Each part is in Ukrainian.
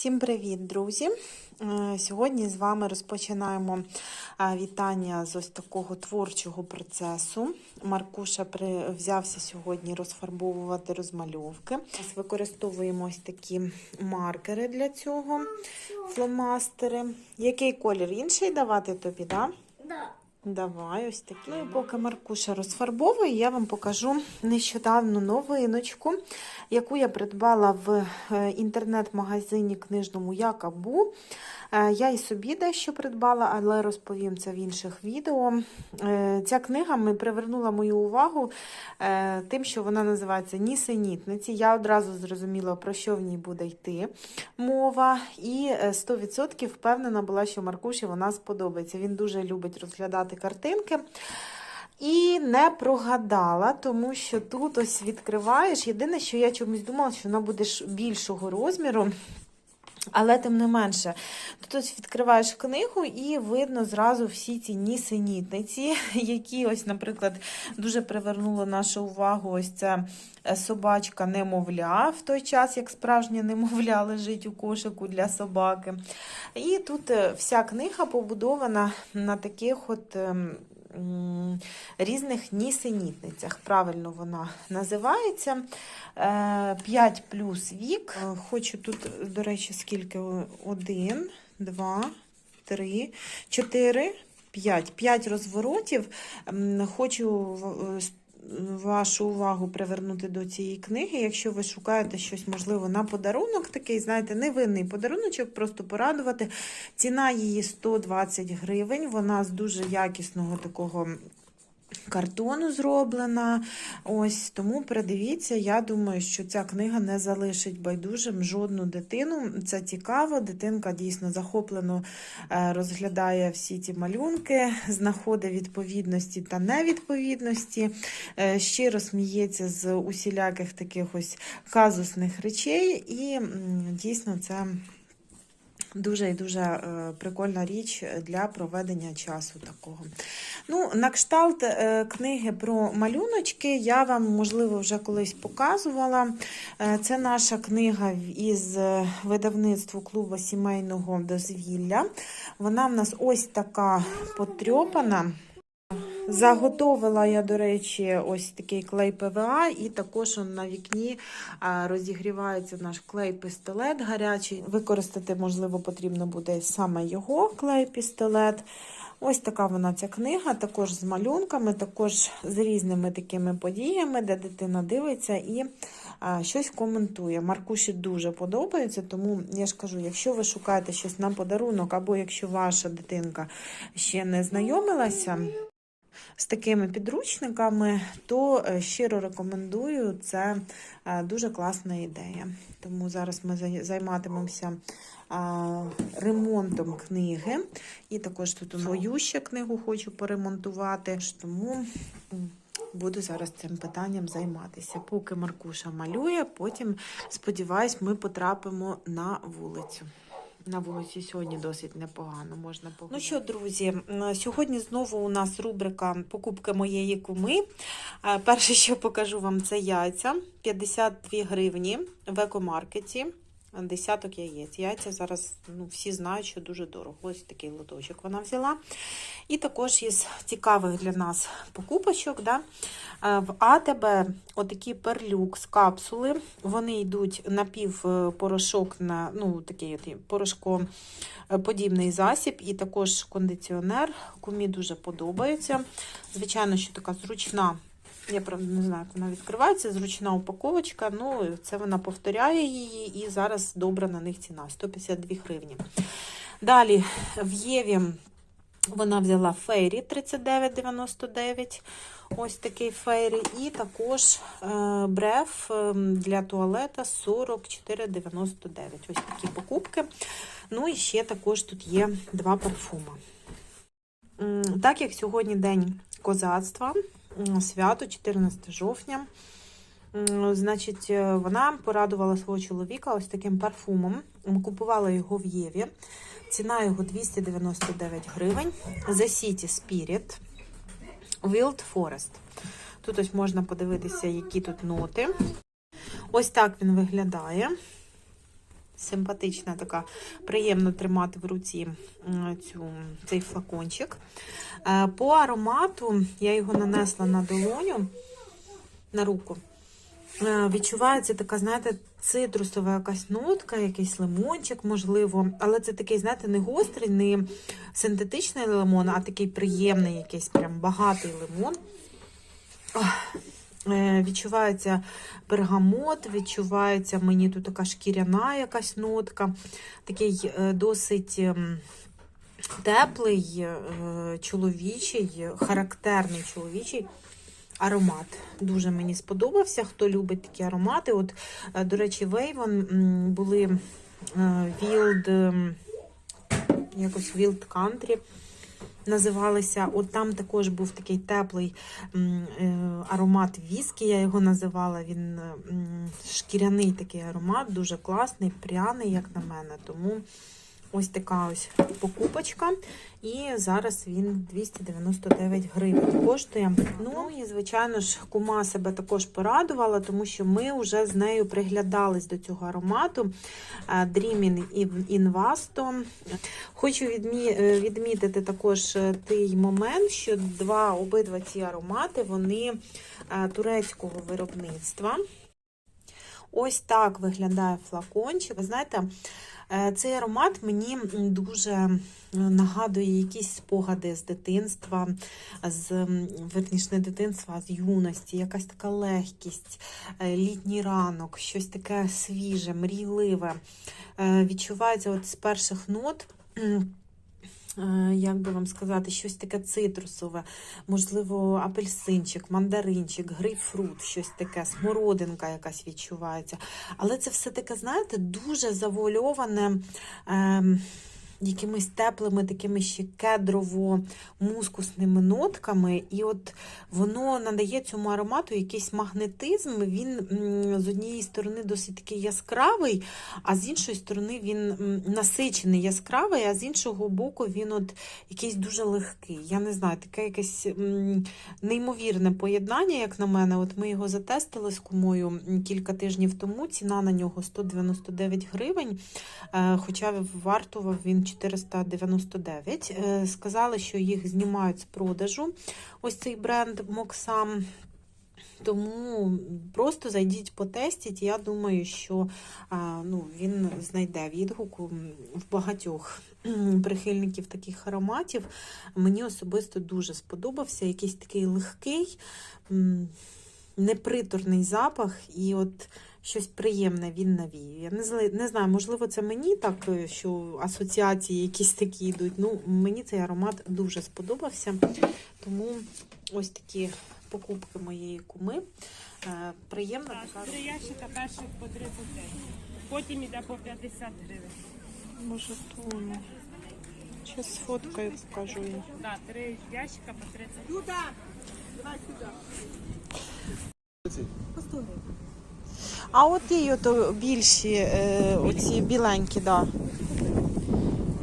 Всім привіт, друзі! Е, Сьогодні з вами розпочинаємо е, вітання з ось такого творчого процесу. Маркуша взявся сьогодні розфарбовувати розмальовки. Використовуємо ось такі маркери для цього, фломастери. Який колір інший давати тобі? Да? Да. Давай, ось такі. Ну і поки Маркуша розфарбовує, я вам покажу нещодавну новиночку, яку я придбала в е, інтернет-магазині книжному Якабу. Е, Я і собі дещо придбала, але розповім це в інших відео. Е, Ця книга ми привернула мою увагу е, тим, що вона називається Нісенітниці. Я одразу зрозуміла, про що в ній буде йти мова, і е, 100% впевнена була, що Маркуші вона сподобається. Він дуже любить розглядати картинки. І не прогадала, тому що тут ось відкриваєш. Єдине, що я чомусь думала, що вона буде більшого розміру. Але тим не менше, тут відкриваєш книгу і видно зразу всі ці нісенітниці, які ось, наприклад, дуже привернуло нашу увагу. Ось ця е, собачка немовля в той час, як справжнє немовля лежить у кошику для собаки. І тут е, вся книга побудована на таких от. Різних нісенітницях, правильно вона називається. 5 плюс вік. Е, Хочу тут, до речі, скільки? Один, два, три, чотири, п'ять. П'ять розворотів. Хочу с- вашу увагу привернути до цієї книги. Якщо ви шукаєте щось, можливо, на подарунок, такий, знаєте, невинний подаруночок, просто порадувати. Ціна її 120 гривень. Вона з дуже якісного такого. Картону зроблена. Ось тому передивіться. Я думаю, що ця книга не залишить байдужим жодну дитину. Це цікаво. Дитинка дійсно захоплено е, розглядає всі ці малюнки, знаходить відповідності та невідповідності, е, щиро сміється з усіляких таких ось казусних речей, і дійсно це. Дуже і дуже е, прикольна річ для проведення часу такого. Ну, на кшталт е, книги про малюночки я вам, можливо, вже колись показувала. Е, Це наша книга із видавництву клубу сімейного дозвілля. Вона в нас ось така потрьопана. Заготовила я, до речі, ось такий клей ПВА, і також на вікні розігрівається наш клей-пістолет гарячий. Використати, можливо, потрібно буде саме його клей-пістолет. Ось така вона ця книга, також з малюнками, також з різними такими подіями, де дитина дивиться і щось коментує. Маркуші дуже подобається, тому я ж кажу, якщо ви шукаєте щось на подарунок, або якщо ваша дитинка ще не знайомилася з такими підручниками, то е, щиро рекомендую. Це е, дуже класна ідея. Тому зараз ми займатимемося ремонтом книги. І також тут свою ще книгу хочу поремонтувати. Тому буду зараз цим питанням займатися. Поки Маркуша малює, потім, сподіваюсь, ми потрапимо на вулицю. На вулиці сьогодні досить непогано можна погуляти. Ну що, друзі, сьогодні знову у нас рубрика Покупки моєї куми. Е, Перше, що покажу вам, це яйця 52 гривні в екомаркеті. Десяток яєць. Яйця зараз ну, всі знають, що дуже дорого. Ось такий лоточок вона взяла. І також із цікавих для нас покупочок. Да? е, В АТБ отакі перлюкс капсули. Вони йдуть напівпорошок на ну, такий порошкоподібний засіб, і також кондиціонер. Кумі дуже подобається. Звичайно, що така зручна. Я правда не знаю, як вона відкривається, зручна упаковочка. Ну, це вона повторяє її, і зараз добра на них ціна 152 гривні. Далі в Єві вона взяла фейрі 39,99. Ось такий фейрі. І також е, бреф е, для туалета 44,99. Ось такі покупки. Ну і ще також тут є два парфуми. Так як сьогодні день козацтва, свято 14 жовтня. Значить, е, вона порадувала свого чоловіка ось таким парфумом. Купувала його в Єві. Ціна його 299 гривень. The City Spirit Wild Forest. Тут ось можна подивитися, які тут ноти. Ось так він виглядає. Симпатична така, приємно тримати в руці цю, цей флакончик. Е, По аромату я його нанесла на долоню, на руку. Е, Відчувається така, знаєте, цитрусова якась нотка, якийсь лимончик, можливо. Але це такий, знаєте, не гострий, не синтетичний лимон, а такий приємний, якийсь прям багатий лимон. Ох, Відчувається бергамот, відчувається мені тут така шкіряна якась нотка, такий е, досить ем, теплий, е, чоловічий, характерний чоловічий аромат. Дуже мені сподобався, хто любить такі аромати. От, е, до речі, Вейвон були е, Wild, ем, якось Wild Country називалися. От там також був такий теплий е, аромат віскі, я його називала. Він шкіряний такий аромат, дуже класний, пряний, як на мене. Тому ось така ось покупочка. І зараз він 299 гривень коштує. Ну і звичайно ж, кума себе також порадувала, тому що ми вже з нею приглядались до цього аромату е, Dreaming in Vasto. Хочу відмі... е, відмітити також е, той момент, що два обидва ці аромати вони е, турецького виробництва. Ось так виглядає флакончик. Ви знаєте, е, цей аромат мені дуже нагадує якісь спогади з дитинства, з м, верніше, не дитинства, а з юності, якась така легкість, е, літній ранок, щось таке свіже, мрійливе. Е, Відчувається от з перших нот. Е, Як би вам сказати, щось таке цитрусове, можливо, апельсинчик, мандаринчик, грейпфрут, щось таке, смородинка якась відчувається. Але це все таке, знаєте, дуже завуальоване ем, якимись теплими, такими ще кедрово-мускусними нотками. І от воно надає цьому аромату якийсь магнетизм. Він з однієї сторони досить такий яскравий, а з іншої сторони він насичений яскравий, а з іншого боку він от якийсь дуже легкий. Я не знаю, таке якесь неймовірне поєднання, як на мене. От ми його затестили з кумою кілька тижнів тому. Ціна на нього 199 гривень, е, хоча вартував він 499. Е, Сказали, що їх знімають з продажу. Ось цей бренд Моксам. Тому просто зайдіть потестіть. Я думаю, що ну, він знайде відгук в багатьох прихильників таких ароматів. Мені особисто дуже сподобався. Якийсь такий легкий, неприторний запах, і от щось приємне він навіює. Я не, зли- не знаю, можливо, це мені так, е, що асоціації якісь такі йдуть. Ну, мені цей аромат дуже сподобався. Тому ось такі покупки моєї куми. Е, Приємно Так, така. Три ящика перших по 39. Потім іде по 50 гривень. Може, тону. Зараз сфоткаю, покажу їй. Так, три ящика по 30. А от ті ото більші, е, оці біленькі, да.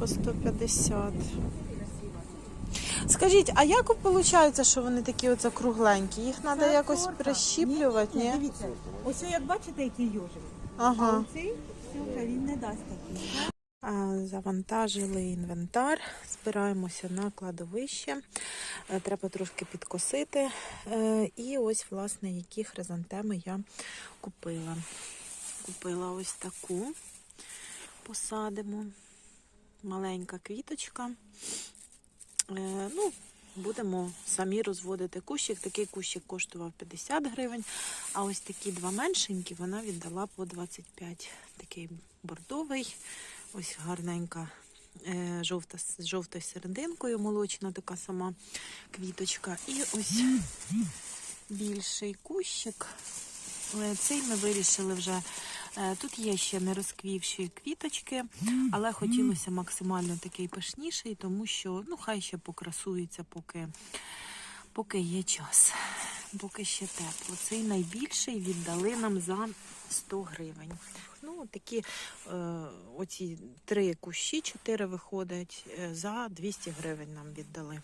По 150. Скажіть, а як виходить, що вони такі оце кругленькі? Їх треба Це якось торта. прищіплювати, ні? Дивіться, ось як бачите, який йожик. А оцей все він не дасть такий. Завантажили інвентар, збираємося на кладовище. Е, Треба трошки підкосити. Е, І ось, власне, які хризантеми я купила. Купила ось таку. Посадимо. Маленька квіточка. Е, Ну, будемо самі розводити кущик. Такий кущик коштував 50 гривень, а ось такі два меншенькі вона віддала по 25. Такий бордовий. Ось гарненька е, жовта з жовтою серединкою, молочна така сама квіточка. І ось більший кущик. Е, Цей ми вирішили вже. е, Тут є ще не розквівші квіточки, але хотілося максимально такий пишніший, тому що ну хай ще покрасується, поки, поки є час, поки ще тепло. Цей найбільший віддали нам за 100 гривень. Ну, такі е, оці три кущі, чотири виходять, е, за 200 гривень нам віддали.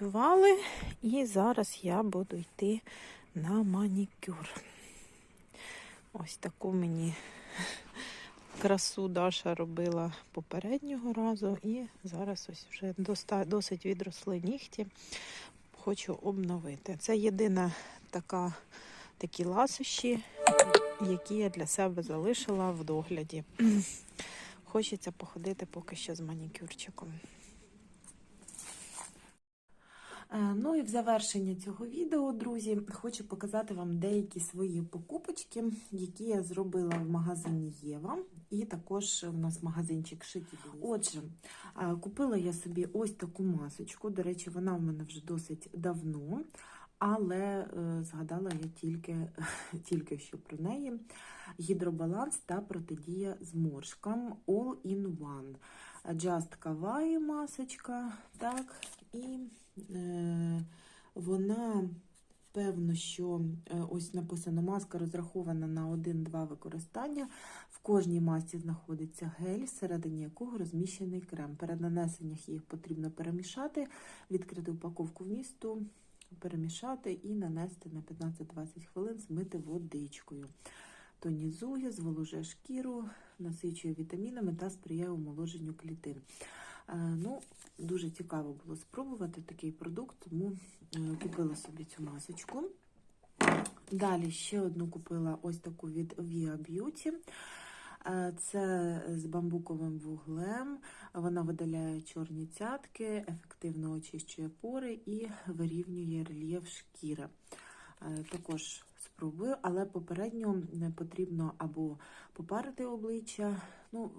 Готували, і зараз я буду йти на манікюр. Ось таку мені красу Даша робила попереднього разу, і зараз ось вже досить відросли нігті. Хочу обновити. Це єдина така, такі ласощі, які я для себе залишила в догляді. Хочеться походити поки що з манікюрчиком. Е, Ну і в завершення цього відео, друзі, хочу показати вам деякі свої покупочки, які я зробила в магазині Єва. І також в нас магазинчик Шикі. Отже, е, купила я собі ось таку масочку. До речі, вона в мене вже досить давно, але е, згадала я тільки, тільки що про неї. Гідробаланс та протидія зморшкам All in One. Just Kawaii масочка, так, і е, вона, певно, що е, ось написано, маска розрахована на 1-2 використання. В кожній масці знаходиться гель, всередині якого розміщений крем. Перед нанесенням їх потрібно перемішати, відкрити упаковку вмісту, перемішати і нанести на 15-20 хвилин, змити водичкою. Тонізує, зволожує шкіру, насичує вітамінами та сприяє омоложенню клітин. Е, Ну, дуже цікаво було спробувати такий продукт, тому е, купила собі цю масочку. Далі ще одну купила ось таку від Via Beauty. Е, Це з бамбуковим вуглем. Вона видаляє чорні цятки, ефективно очищує пори і вирівнює рельєф шкіри. Е, Також спробую, але попередньо не потрібно або попарити обличчя, ну,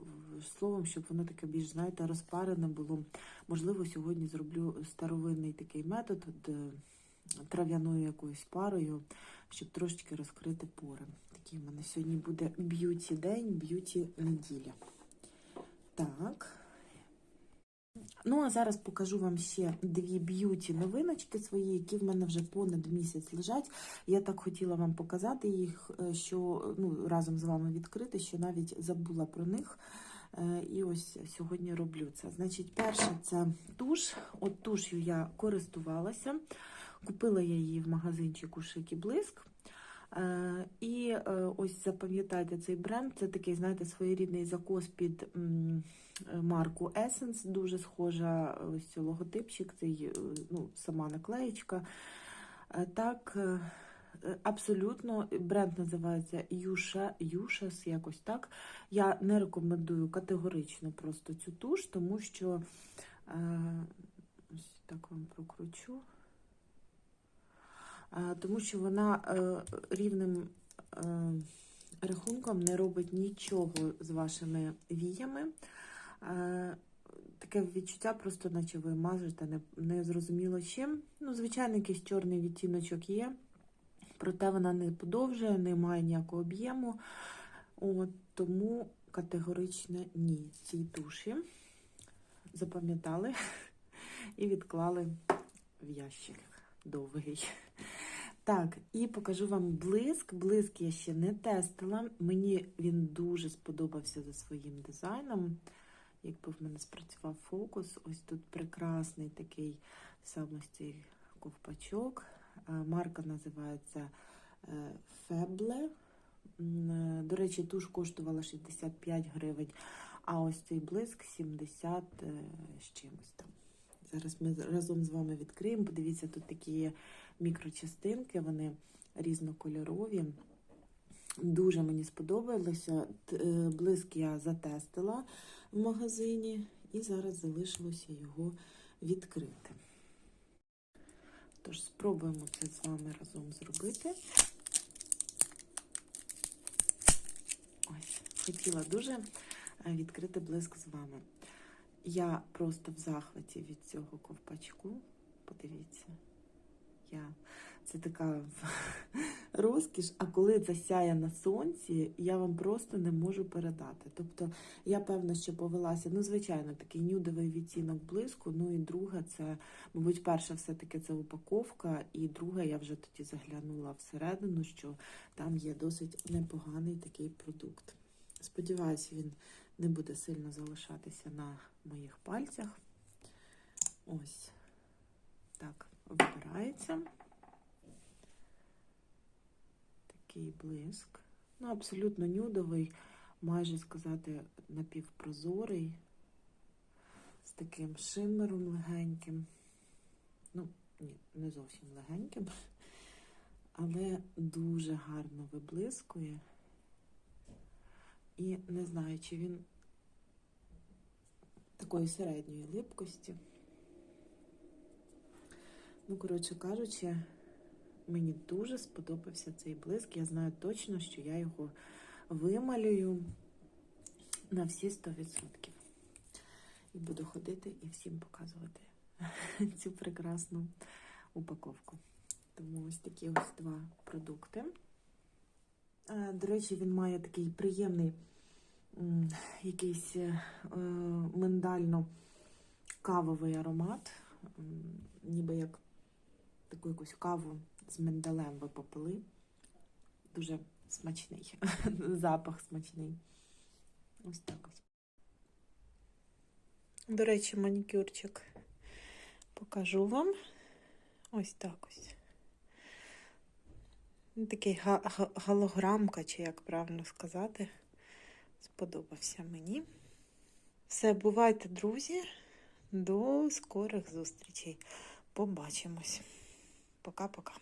словом, щоб воно таке більш, знаєте, розпарене було. Можливо, сьогодні зроблю старовинний такий метод трав'яною якоюсь парою, щоб трошечки розкрити пори. Такий в мене сьогодні буде б'юті день, б'юті неділя. Так. Ну, а зараз покажу вам ще дві б'юті новиночки свої, які в мене вже понад місяць лежать. Я так хотіла вам показати їх, е, що ну, разом з вами відкрити, що навіть забула про них. Е, І ось сьогодні роблю це. Значить, перше це туш. От туш'ю я користувалася. Купила я її в магазинчику Шик Блиск. Е, І е, ось запам'ятайте цей бренд. Це такий, знаєте, своєрідний закос під е, марку Essence. Дуже схожа ось логотипчик, цей, ну, сама наклеєчка. Так, абсолютно бренд називається Юша, Юшас, якось так. Я не рекомендую категорично просто цю туш, тому що ось так вам прокручу. Тому що вона е, рівним е, рахунком не робить нічого з вашими віями. Е, Таке відчуття, просто наче ви мажете не, не зрозуміло чим. Ну, звичайно, якийсь чорний відтіночок є, проте вона не подовжує, не має ніякого об'єму. От, тому категорично ні цій туші. Запам'ятали і відклали в ящик довгий. Так, і покажу вам блиск. Блиск я ще не тестила. Мені він дуже сподобався за своїм дизайном. Якби в мене спрацював фокус, ось тут прекрасний такий самостій ковпачок. Е, Марка називається е, Feble. Е, До речі, туш коштувала 65 гривень, а ось цей блиск 70 е, з чимось там. Зараз ми разом з вами відкриємо. Подивіться, тут такі мікрочастинки, вони різнокольорові. Дуже мені сподобалося. Е, Блиск я затестила в магазині, і зараз залишилося його відкрити. Тож спробуємо це з вами разом зробити. Ось, хотіла дуже е, відкрити блиск з вами. Я просто в захваті від цього ковпачку. Подивіться. Я... Це така розкіш, а коли це сяє на сонці, я вам просто не можу передати. Тобто, я певна, що повелася, ну, звичайно, такий нюдовий відтінок блиску. Ну і друге, це, мабуть, перше, все-таки це упаковка, і друге, я вже тоді заглянула всередину, що там є досить непоганий такий продукт. Сподіваюся, він не буде сильно залишатися на моїх пальцях. Ось так вибирається. Такий блиск. Ну, абсолютно нюдовий. майже сказати, напівпрозорий, з таким шимером легеньким. Ну, ні, не зовсім легеньким, але дуже гарно виблискує. І не знаю, чи він такої середньої липкості. Ну, коротше кажучи, мені дуже сподобався цей блиск. Я знаю точно, що я його вималюю на всі 100%. І буду ходити і всім показувати цю прекрасну упаковку. Тому ось такі ось два продукти. Е, До речі, він має такий приємний якийсь е, миндально-кавовий аромат, ніби як таку якусь каву з миндалем ви попили. Дуже смачний. Запах смачний. Ось так ось. До речі, манікюрчик покажу вам. Ось так ось. Такий га- га- голограмка, чи як правильно сказати. Сподобався мені. Все, бувайте, друзі. До скорих зустрічей. Побачимось. Пока-пока.